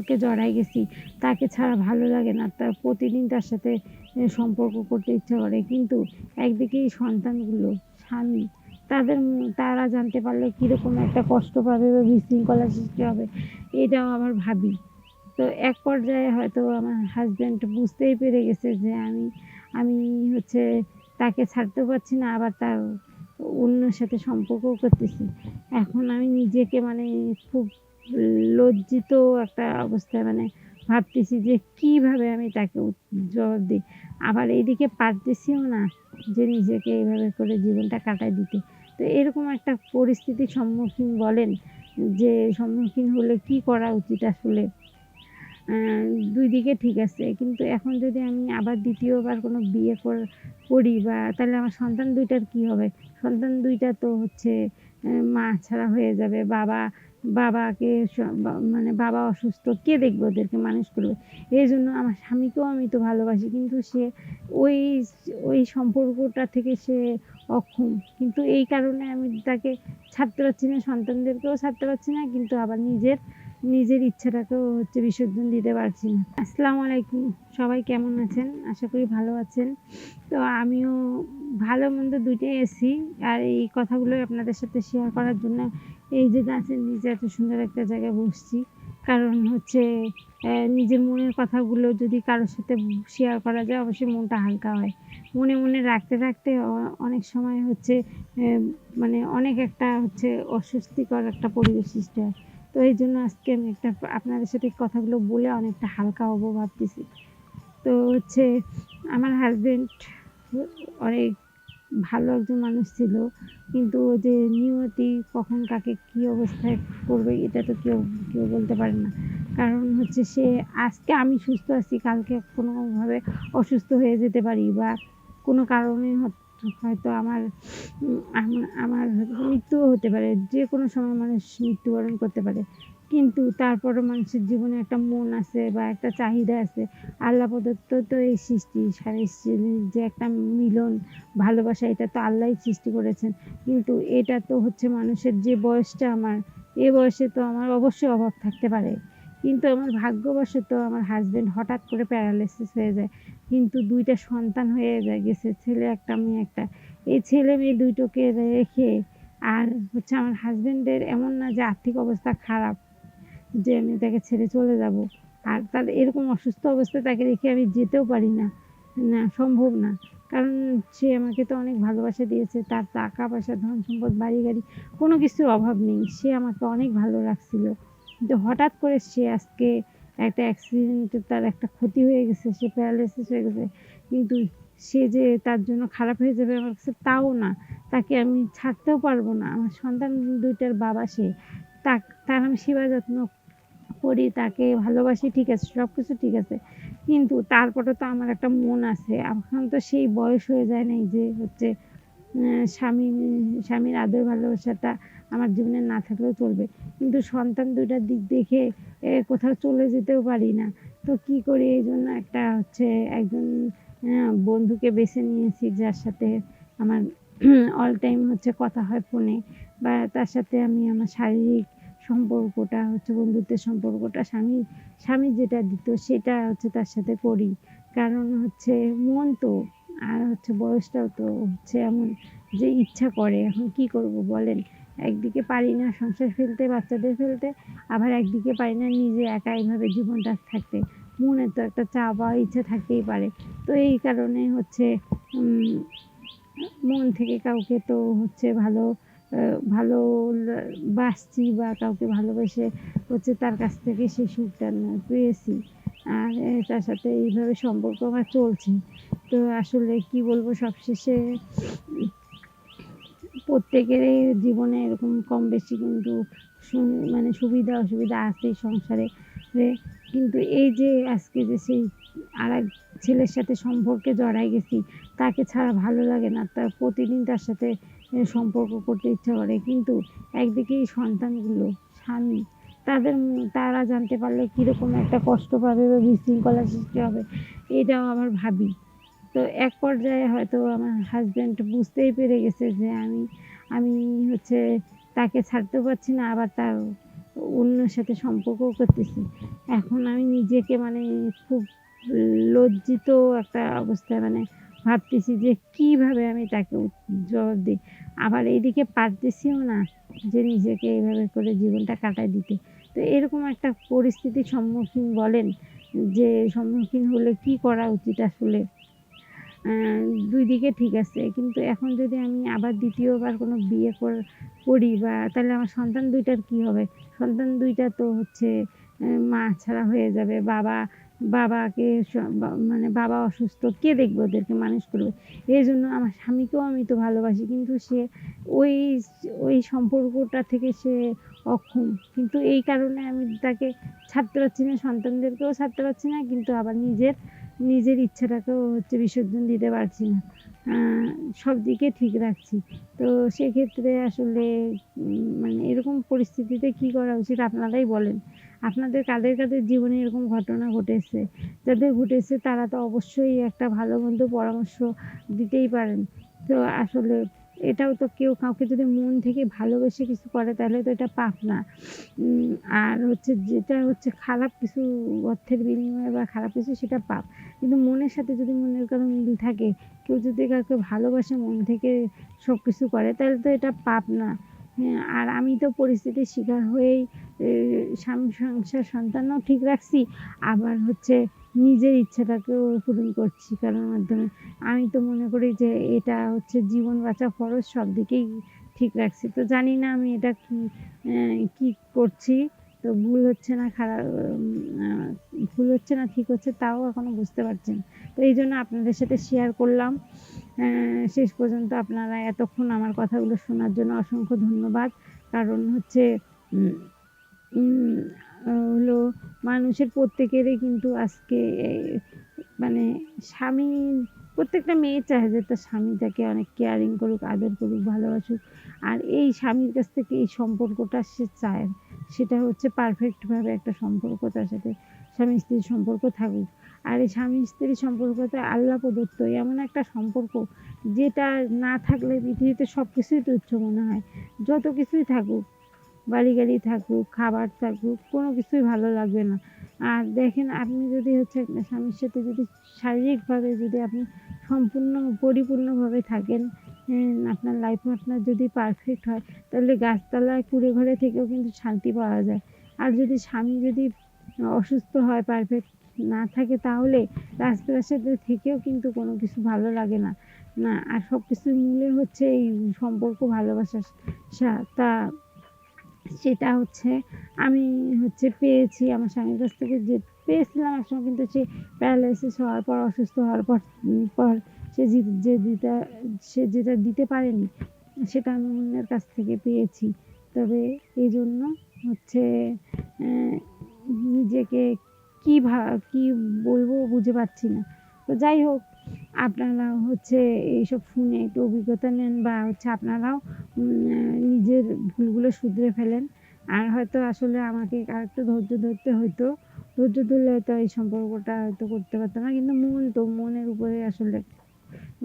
সম্পর্কে জড়াই গেছি, তাকে ছাড়া ভালো লাগে না, তার প্রতিদিন তার সাথে সম্পর্ক করতে ইচ্ছা করে। কিন্তু একদিকে এই সন্তানগুলো, স্বামী, তাদের তারা জানতে পারলে কীরকম একটা কষ্ট পাবে বা বিশৃঙ্খলা সৃষ্টি হবে, এটাও আমার ভাবি। তো এক পর্যায়ে হয়তো আমার হাজব্যান্ড বুঝতেই পেরে গেছে যে আমি আমি হচ্ছে তাকে ছাড়তেও পারছি না, আবার তার অন্যের সাথে সম্পর্কও করতেছি। এখন আমি নিজেকে মানে খুব লজ্জিত একটা অবস্থায় মানে ভাবতেছি যে কীভাবে আমি তাকে জবাব দিই। আবার এইদিকে পারতেছিও না যে নিজেকে এইভাবে করে জীবনটা কাটায় দিতে। তো এরকম একটা পরিস্থিতির সম্মুখীন বলেন যে সম্মুখীন হলে কি করা উচিত আসলে? দুই দিকে ঠিক আছে। কিন্তু এখন যদি আমি আবার দ্বিতীয়বার কোনো বিয়ে করি বা তাহলে আমার সন্তান দুইটার কি হবে? সন্তান দুইটা তো হচ্ছে মা ছাড়া হয়ে যাবে, বাবা বাবাকে মানে বাবা অসুস্থ, কে দেখবে ওদেরকে মানুষ করবে? এই জন্য আমার স্বামীকেও আমি তো ভালোবাসি, কিন্তু সে ওই ওই সম্পর্কটা থেকে সে অক্ষম। কিন্তু এই কারণে আমি তাকে ছাড়তে পারছি না, সন্তানদেরকেও ছাড়তে পারছি না, কিন্তু আবার নিজের নিজের ইচ্ছাটাকেও হচ্ছে বিসর্জন দিতে পারছি না। আসসালামু আলাইকুম, সবাই কেমন আছেন? আশা করি ভালো আছেন। তো আমিও ভালো মন্দ দুইটাই এসি আর এই কথাগুলো আপনাদের সাথে শেয়ার করার জন্য এই যে গাছের নিচে এত সুন্দর একটা জায়গায় বসছি। কারণ হচ্ছে নিজের মনের কথাগুলো যদি কারোর সাথে শেয়ার করা যায়, অবশ্যই মনটা হালকা হয়। মনে মনে রাখতে রাখতে অনেক সময় হচ্ছে মানে অনেক একটা হচ্ছে অস্বস্তিকর একটা পরিবেশ সৃষ্টি হয়। তো এই জন্য আজকে আমি একটা আপনাদের সাথে কথাগুলো বলে অনেকটা হালকা হব ভাবতেছি। তো হচ্ছে আমার হাজবেন্ড অনেক ভালো একজন মানুষ ছিল, কিন্তু যে নিয়তি কখন কাকে কী অবস্থায় করবে এটা তো কেউ কেউ বলতে পারে না। কারণ হচ্ছে সে আজকে আমি সুস্থ আছি, কালকে কোনোভাবে অসুস্থ হয়ে যেতে পারি বা কোনো কারণে হয়তো আমার আমার মৃত্যুও হতে পারে, যে কোনো সময় মানুষ মৃত্যুবরণ করতে পারে। কিন্তু তারপরও মানুষের জীবনে একটা মন আছে বা একটা চাহিদা আছে। আল্লাহ প্রদত্ত তো এই সৃষ্টি স্ত্রীর যে একটা মিলন, ভালোবাসা, এটা তো আল্লাহই সৃষ্টি করেছেন। কিন্তু এটা তো হচ্ছে মানুষের যে বয়সটা আমার, এ বয়সে তো আমার অবশ্যই অভাব থাকতে পারে। কিন্তু আমার ভাগ্যবশত আমার হাজব্যান্ড হঠাৎ করে প্যারালাইসিস হয়ে যায়। কিন্তু দুইটা সন্তান হয়ে যায়, গেছে ছেলে একটা, মেয়ে একটা। এই ছেলে মেয়ে দুইটোকে রেখে আর হচ্ছে আমার হাজব্যান্ডের এমন না যে আর্থিক অবস্থা খারাপ যে আমি তাকে ছেড়ে চলে যাব। আর তার এরকম অসুস্থ অবস্থায় তাকে রেখে আমি যেতেও পারি না। না, সম্ভব না। কারণ সে আমাকে তো অনেক ভালোবাসা দিয়েছে, তার টাকা পয়সা ধন সম্পদ বাড়ি গাড়ি কোনো কিছুর অভাব নেই। সে আমাকে অনেক ভালো রাখছিল। কিন্তু হঠাৎ করে সে আজকে একটা অ্যাক্সিডেন্টে তার একটা ক্ষতি হয়ে গেছে, সে প্যারালাইসিস হয়ে গেছে। কিন্তু সে যে তার জন্য খারাপ হয়ে যাবে আমার কাছে তাও না। তাকে আমি ছাড়তেও পারব না। আমার সন্তান দুইটার বাবা সে। তার আমি সেবা যত্ন করি, তাকে ভালোবাসি, ঠিক আছে সব কিছু ঠিক আছে। কিন্তু তারপরে তো আমার একটা মন আছে। এখন তো সেই বয়স হয়ে যায় নাই যে হচ্ছে স্বামী, স্বামীর আদর ভালোবাসাটা আমার জীবনে না থাকলেও চলবে। কিন্তু সন্তান দুইটার দিক দেখে কোথাও চলে যেতেও পারি না। তো কি করি? এই জন্য একটা হচ্ছে একজন বন্ধুকে বেছে নিয়েছি, যার সাথে আমার অল টাইম হচ্ছে কথা হয় ফোনে। বা তার সাথে আমি আমার শারীরিক সম্পর্কটা, হচ্ছে বন্ধুত্বের সম্পর্কটা, স্বামী স্বামী যেটা দিত, সেটা হচ্ছে তার সাথে করি। কারণ হচ্ছে মন তো, আর হচ্ছে বয়সটাও তো হচ্ছে এমন যে ইচ্ছা করে। এখন কি করব বলেন? একদিকে পারি না সংসার ফেলতে, বাচ্চাদের ফেলতে, আবার একদিকে পারি না নিজে একা এইভাবে জীবনটা থাকতে। মনে তো একটা চা বা ইচ্ছা থাকতেই পারে। তো এই কারণে হচ্ছে মন থেকে কাউকে তো হচ্ছে ভালো ভালো বাসছি বা কাউকে ভালোবেসে হচ্ছে তার কাছ থেকে সেই সুখটা পেয়েছি। আর তার সাথে এইভাবে সম্পর্ক আমার চলছে। তো আসলে কি বলব, সবশেষে প্রত্যেকেরই জীবনে এরকম কম বেশি কিন্তু মানে সুবিধা অসুবিধা আছেই সংসারে। কিন্তু এই যে আজকে যে সেই আর এক ছেলের সাথে সম্পর্কে জড়াই গেছি, তাকে ছাড়া ভালো লাগে না। তার প্রতিদিন তার সাথে সম্পর্ক করতে ইচ্ছা করে। কিন্তু একদিকে এই সন্তানগুলো, স্বামী, তাদের তারা জানতে পারলে কীরকম একটা কষ্ট পাবে বা বিশৃঙ্খলা সৃষ্টি হবে, এটাও আবার ভাবি। তো এক পর্যায়ে হয়তো আমার হাজব্যান্ড বুঝতেই পেরে গেছে যে আমি আমি হচ্ছে তাকে ছাড়তেও পারছি না, আবার তার অন্যের সাথে সম্পর্কও করতেছি। এখন আমি নিজেকে মানে খুব লজ্জিত একটা অবস্থায় মানে ভাবতেছি যে কীভাবে আমি তাকে জবাব দিই। আবার এইদিকে পারতেছিও না যে নিজেকে এইভাবে করে জীবনটা কাটায় দিতে। তো এরকম একটা পরিস্থিতির সম্মুখীন বলেন যে সম্মুখীন হলে কি করা উচিত আসলে? দুই দিকে ঠিক আছে। কিন্তু এখন যদি আমি আবার দ্বিতীয়বার কোনো বিয়ে করি বা তাহলে আমার সন্তান দুইটার কি হবে? সন্তান দুইটা তো হচ্ছে মা ছাড়া হয়ে যাবে। বাবা, বাবাকে মানে বাবা অসুস্থ, কে দেখবে ওদেরকে মানুষ করবে? এই জন্য আমার স্বামীকেও আমি তো ভালোবাসি, কিন্তু সে ওই ওই সম্পর্কটা থেকে সে অক্ষম। কিন্তু এই কারণে আমি তাকে ছাড়তে পারছি না, সন্তানদেরকেও ছাড়তে পারছি না, কিন্তু আবার নিজের নিজের ইচ্ছাটাকেও হচ্ছে বিসর্জন দিতে পারছি না। সব দিকে ঠিক রাখছি। তো সেক্ষেত্রে আসলে মানে এরকম পরিস্থিতিতে কি করা উচিত আপনারাই বলেন। আপনাদের কাদের কাদের জীবনে এরকম ঘটনা ঘটেছে? যাদের ঘটেছে তারা তো অবশ্যই একটা ভালো মন্দ পরামর্শ দিতেই পারেন। তো আসলে এটাও তো কেউ কাউকে যদি মন থেকে ভালোবেসে কিছু করে, তাহলে তো এটা পাপ না। আর হচ্ছে যেটা হচ্ছে খারাপ কিছু অর্থের বিনিময়ে বা খারাপ কিছু, সেটা পাপ। কিন্তু মনের সাথে যদি মনের কারও মিল থাকে, কেউ যদি কাউকে ভালোবাসে, মন থেকে সব কিছু করে, তাহলে তো এটা পাপ না। আর আমি তো পরিস্থিতির শিকার হয়েই স্বামী সংসার সন্তানও ঠিক রাখছি, আবার হচ্ছে নিজের ইচ্ছাটাকেও পূরণ করছি কারোর মাধ্যমে। আমি তো মনে করি যে এটা হচ্ছে জীবন বাঁচা খরচ সব দিকেই ঠিক রাখছি। তো জানি না আমি এটা কী কী করছি, তো ভুল হচ্ছে না, খারাপ ভুল হচ্ছে না, ঠিক হচ্ছে, তাও এখনও বুঝতে পারছি না। তো এই জন্য আপনাদের সাথে শেয়ার করলাম। শেষ পর্যন্ত আপনারা এতক্ষণ আমার কথাগুলো শোনার জন্য অসংখ্য ধন্যবাদ। কারণ হচ্ছে হলো মানুষের প্রত্যেকেরই কিন্তু আজকে মানে স্বামী, প্রত্যেকটা মেয়ে চায় যে তার স্বামী তাকে অনেক কেয়ারিং করুক, আদর করুক, ভালোবাসুক। আর এই স্বামীর কাছ থেকে এই সম্পর্কটা সে চায়, সেটা হচ্ছে পারফেক্টভাবে একটা সম্পর্ক, তার সাথে স্বামী স্ত্রীর সম্পর্ক থাকুক। আর এই স্বামী স্ত্রীর সম্পর্কটা আল্লাহ প্রদত্ত, এমন একটা সম্পর্ক যেটা না থাকলে পৃথিবীতে সব কিছুই তুচ্ছ মনে হয়। যত কিছুই থাকুক, বাড়ি গাড়ি থাকুক, খাবার থাকুক, কোনো কিছুই ভালো লাগবে না। আর দেখেন, আপনি যদি হচ্ছে স্বামীর সাথে যদি শারীরিকভাবে যদি আপনি সম্পূর্ণ পরিপূর্ণভাবে থাকেন আপনার লাইফ পার্টনার যদি পারফেক্ট হয়, তাহলে গাছতলায় কুড়ে ঘরে থেকেও কিন্তু শান্তি পাওয়া যায়। আর যদি স্বামী যদি অসুস্থ হয় পারফেক্ট না থাকে তাহলে রাজপ্রাসাদের থেকেও কিন্তু কোনো কিছু ভালো লাগে না। না, আর সব কিছুর মূলে হচ্ছে এই সম্পর্ক, ভালোবাসা তা, সেটা হচ্ছে আমি হচ্ছে পেয়েছি আমার স্বামীর কাছ থেকে যে পেয়েছিলাম একসময় কিন্তু সে প্যারালাইসিস হওয়ার পর, অসুস্থ হওয়ার পর পর সে যে দিটা সে যেটা দিতে পারেনি, সেটা আমি অন্যের কাছ থেকে পেয়েছি। তবে এই জন্য হচ্ছে নিজেকে কী ভা, কী বলব বুঝে পাচ্ছি না। তো যাই হোক আপনারা হচ্ছে এইসব শুনে একটু অভিজ্ঞতা নেন বা হচ্ছে আপনারাও নিজের ভুলগুলো শুধরে ফেলেন। আর হয়তো আসলে আমাকে আরেকটু ধৈর্য ধরতে হইতো ধৈর্য ধরলে হয়তো এই সম্পর্কটা হয়তো করতে পারতাম না, কিন্তু মন তো মনের উপরে আসলে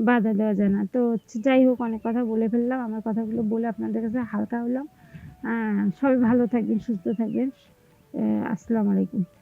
বাধা দেওয়া যায় না। তো হচ্ছে যাই হোক, অনেক কথা বলে ফেললাম। আমার কথাগুলো বলে আপনাদের কাছে হালকা হলাম। সবাই ভালো থাকবেন, সুস্থ থাকবেন। আসসালামু আলাইকুম।